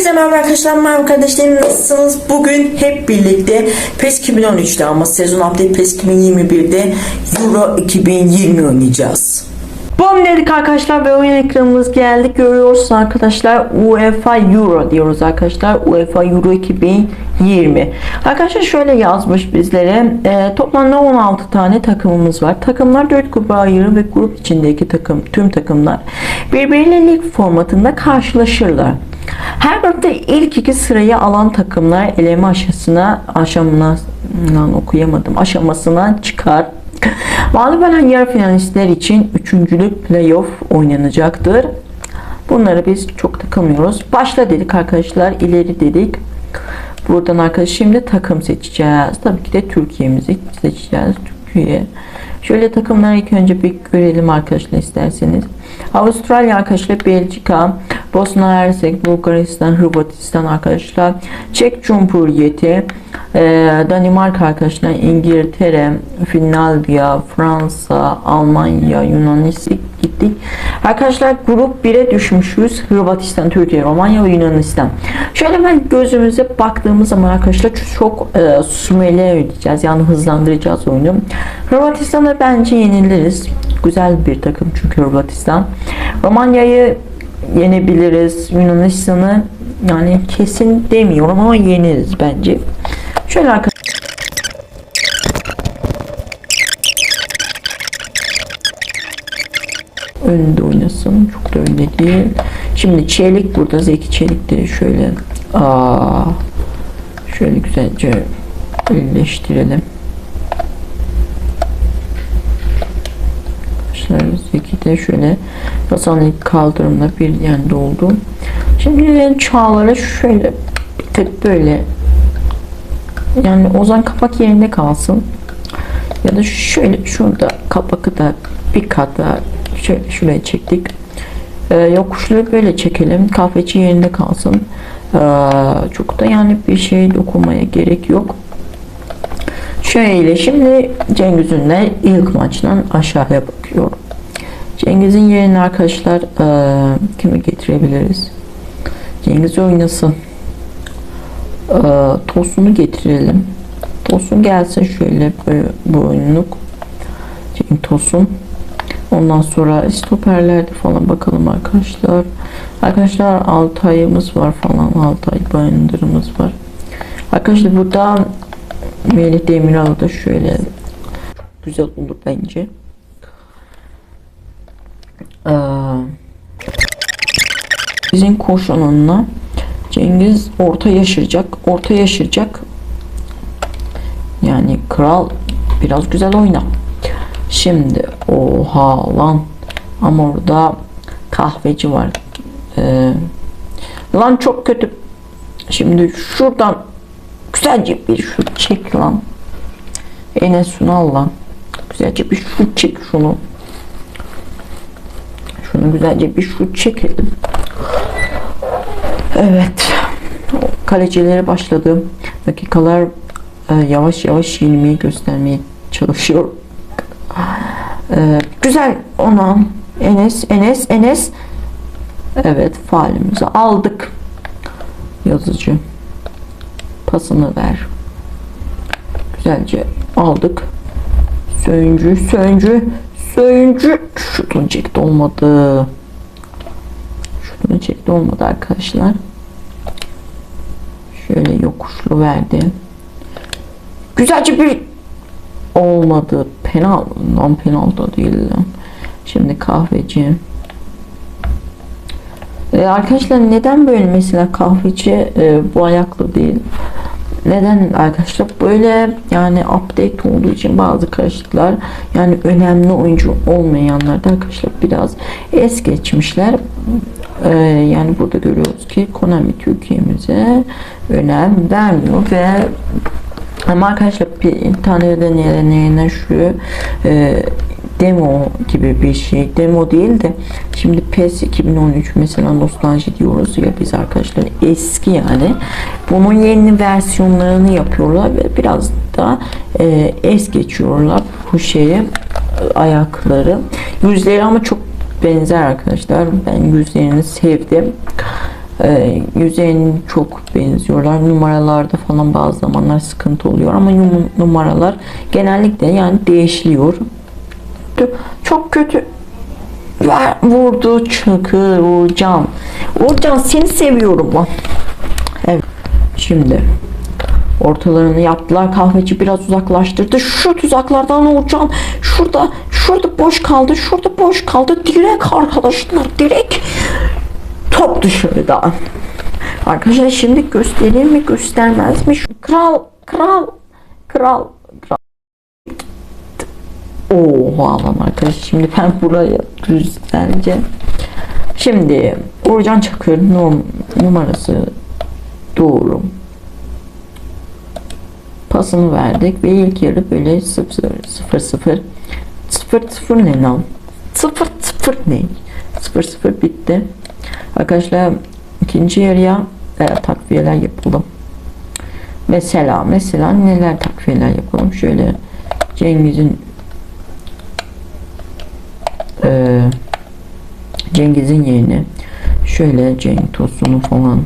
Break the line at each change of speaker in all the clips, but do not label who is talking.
Herkese merhaba arkadaşlar, merhaba kardeşlerim nasılsınız? Bugün hep birlikte PES 2013'te ama sezon update PES 2021'de Euro 2020 oynayacağız. Bom dedik arkadaşlar ve oyun ekranımız geldi. Görüyorsunuz arkadaşlar UEFA Euro diyoruz arkadaşlar. UEFA Euro 2020. Arkadaşlar şöyle yazmış bizlere. E, toplamda 16 tane takımımız var. Takımlar 4 gruba ayrı ve grup içindeki takım tüm takımlar birbiriyle lig formatında karşılaşırlar. Her grupta ilk iki sırayı alan takımlar eleme aşamasına aşamına okuyamadım aşamasına çıkar. Mağlup olan yarı finalistler için üçüncülük playoff oynanacaktır. Bunları biz çok takılmıyoruz. Başla dedik arkadaşlar. ileri dedik. Buradan arkadaşlar şimdi takım seçeceğiz. Tabii ki de Türkiye'mizi seçeceğiz. Türkiye. Şöyle takımları ilk önce bir görelim arkadaşlar isterseniz. Avustralya arkadaşlar, Belçika, Bosna Hersek, Bulgaristan, Hırvatistan arkadaşlar, Çek Cumhuriyeti, e, Danimarka arkadaşlar, İngiltere, Finlandiya, Fransa, Almanya, Yunanistan gittik. Arkadaşlar grup 1'e düşmüşüz. Hırvatistan, Türkiye, Romanya ve Yunanistan. Şöyle ben gözümüze baktığımız zaman arkadaşlar çok e, sümele ödeyeceğiz. Yani hızlandıracağız oyunu. Hırvatistan'da bence yeniliriz. Güzel bir takım çünkü Hırvatistan. Romanya'yı yenebiliriz. Yunanistan'ı yani kesin demiyorum ama yeniriz bence. Şöyle arkadaşlar önde oynasın. Çok da önde değil. Şimdi Çelik burada. Zeki Çelik de şöyle aa, şöyle güzelce birleştirelim. Arkadaşlar Zeki de şöyle Hasan ilk kaldırımda bir yende oldu. Şimdi Çağlar'a şöyle bir tık böyle yani Ozan kapak yerinde kalsın. Ya da şöyle şurada kapakı da bir kat daha şöyle şuraya çektik. Ee, yokuşları böyle çekelim. Kahveci yerinde kalsın. Ee, çok da yani bir şey dokunmaya gerek yok. Şöyle şimdi Cengiz Ünlü ilk maçtan aşağıya bakıyorum. Cengiz'in yerine arkadaşlar e, kimi getirebiliriz? Cengiz oynasın. E, Tosun'u getirelim. Tosun gelsin şöyle böyle bu oyunluk. Cengiz Tosun. Ondan sonra stoperlerde falan bakalım arkadaşlar. Arkadaşlar Altay'ımız var falan. Altay Bayındır'ımız var. Arkadaşlar burada Melih Demiral'ı da şöyle güzel olur bence. Ee, bizim koş alanına Cengiz orta yaşayacak. Orta yaşayacak. Yani kral biraz güzel oyna. Şimdi oha lan ama orada kahveci var. Ee, lan çok kötü. Şimdi şuradan güzelce bir şut çek lan. Enes Sunal lan. Güzelce bir şut çek şunu. Şunu güzelce bir şut çekelim. Evet. Kalecileri başladı. Dakikalar e, yavaş yavaş yenilmeyi göstermeye çalışıyor. Ee, güzel ona Enes Enes Enes Evet faalimizi aldık yazıcı pasını ver güzelce aldık söyüncü söyüncü söyüncü şutun çekti olmadı şutun çekti olmadı arkadaşlar şöyle yokuşlu verdi güzelce bir olmadı. Penal, non penal da değil. Şimdi kahveci. Ee, arkadaşlar neden böyle mesela kahveci e, bu ayaklı değil? Neden arkadaşlar böyle yani update olduğu için bazı karışıklar yani önemli oyuncu olmayanlar da arkadaşlar biraz es geçmişler. Ee, yani burada görüyoruz ki Konami Türkiye'mize önem vermiyor ve ama arkadaşlar bir tane deneyene şu e, demo gibi bir şey. Demo değil de şimdi PES 2013 mesela nostalji diyoruz ya biz arkadaşlar eski yani. Bunun yeni versiyonlarını yapıyorlar ve biraz da e, es geçiyorlar bu şeye ayakları. Yüzleri ama çok benzer arkadaşlar. Ben yüzlerini sevdim. e, yüzeyine çok benziyorlar. Numaralarda falan bazı zamanlar sıkıntı oluyor ama numaralar genellikle yani değişiliyor. Çok kötü Ver, vurdu Çakır Uğurcan. Uğurcan seni seviyorum lan. Evet. Şimdi ortalarını yaptılar. Kahveci biraz uzaklaştırdı. Şu tuzaklardan Uğurcan şurada şurada boş kaldı. Şurada boş kaldı. Direkt arkadaşlar direkt top dışarıda. Arkadaşlar şimdi gösterir mi göstermez mi? Kral kral kral Oha lan arkadaş şimdi ben buraya güzelce şimdi Uğurcan Çakır num numarası doğru. Pasını verdik ve ilk yarı böyle 0 0 0 0 0 ne lan? 0 0 ne? 0 0 bitti. Arkadaşlar ikinci yarıya e, takviyeler yapalım mesela mesela neler takviyeler yapalım şöyle Cengiz'in Cengiz'in yerine şöyle Cenk Tosun'u falan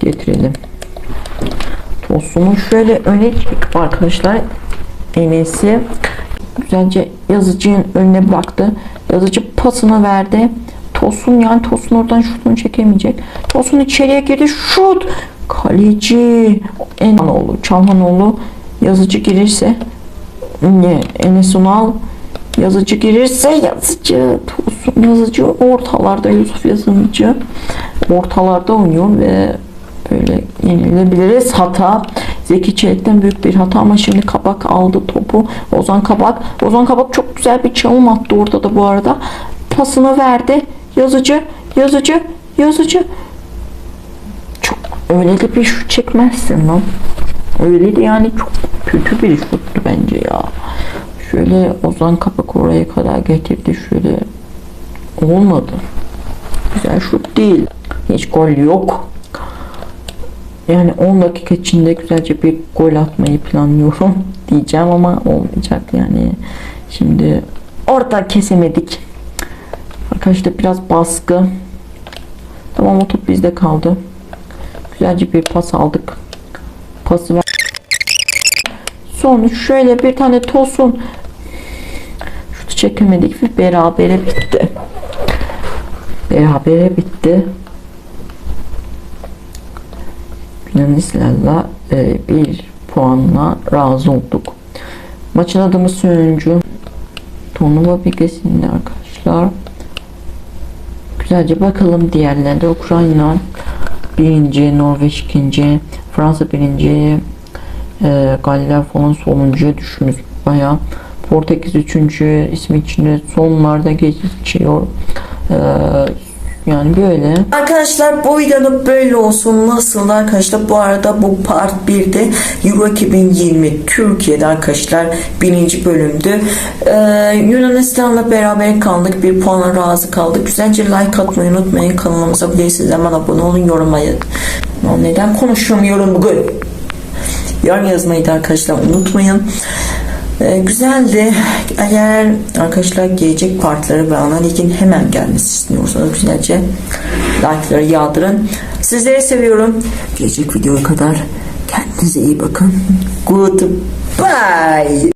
getirelim. Tosun'u şöyle öne çekip arkadaşlar Enes'i güzelce yazıcının önüne bıraktı. Yazıcı pasını verdi. Tosun yani Tosun oradan şutunu çekemeyecek. Tosun içeriye girdi. Şut! Kaleci Enanoğlu, Çalhanoğlu yazıcı girirse ne Enes Unal yazıcı girirse yazıcı yazıcı ortalarda Yusuf yazıcı ortalarda oynuyor ve böyle yenilebiliriz. Hata. Zeki Çelik'ten büyük bir hata ama şimdi Kabak aldı topu. Ozan Kabak. Ozan Kabak çok güzel bir çalım attı orada da bu arada. Pasını verdi. Yazıcı yazıcı yazıcı. Çok öyle de bir şut çekmezsin lan. Öyle de yani çok kötü bir şuttu bence ya. Şöyle Ozan Kapak oraya kadar getirdi. Şöyle olmadı. Güzel şut değil. Hiç gol yok. Yani 10 dakika içinde güzelce bir gol atmayı planlıyorum diyeceğim ama olmayacak yani. Şimdi orada kesemedik. Arkadaşlar biraz baskı. Tamam o top bizde kaldı. Güzelce bir pas aldık. Pası ver. Son şöyle bir tane tosun şutu çekemedik ve berabere bitti. Berabere bitti. Yunanislerle e, bir puanla razı olduk. Maçın adımı Söyüncü. Turnuva bilgisinde arkadaşlar. Güzelce bakalım diğerlerinde Ukrayna birinci, Norveç ikinci, Fransa birinci, e, Galler falan sonuncuya düşmüş baya. Portekiz üçüncü ismi içinde sonlarda geçiyor. E, yani böyle. Arkadaşlar bu videoda böyle olsun. Nasıl arkadaşlar? Bu arada bu part 1'de Euro 2020 Türkiye'de arkadaşlar birinci bölümdü. Ee, Yunanistan'la beraber kaldık. Bir puana razı kaldık. Güzelce like atmayı unutmayın. Kanalımıza bilirsiniz hemen abone olun. Yorumlayın. Neden konuşamıyorum bugün? Yorum yazmayı da arkadaşlar unutmayın. Ee, güzeldi. Eğer arkadaşlar gelecek partları ve analizin hemen gelmesi istiyorsanız güzelce like'ları yağdırın. Sizleri seviyorum. Gelecek videoya kadar kendinize iyi bakın. Goodbye.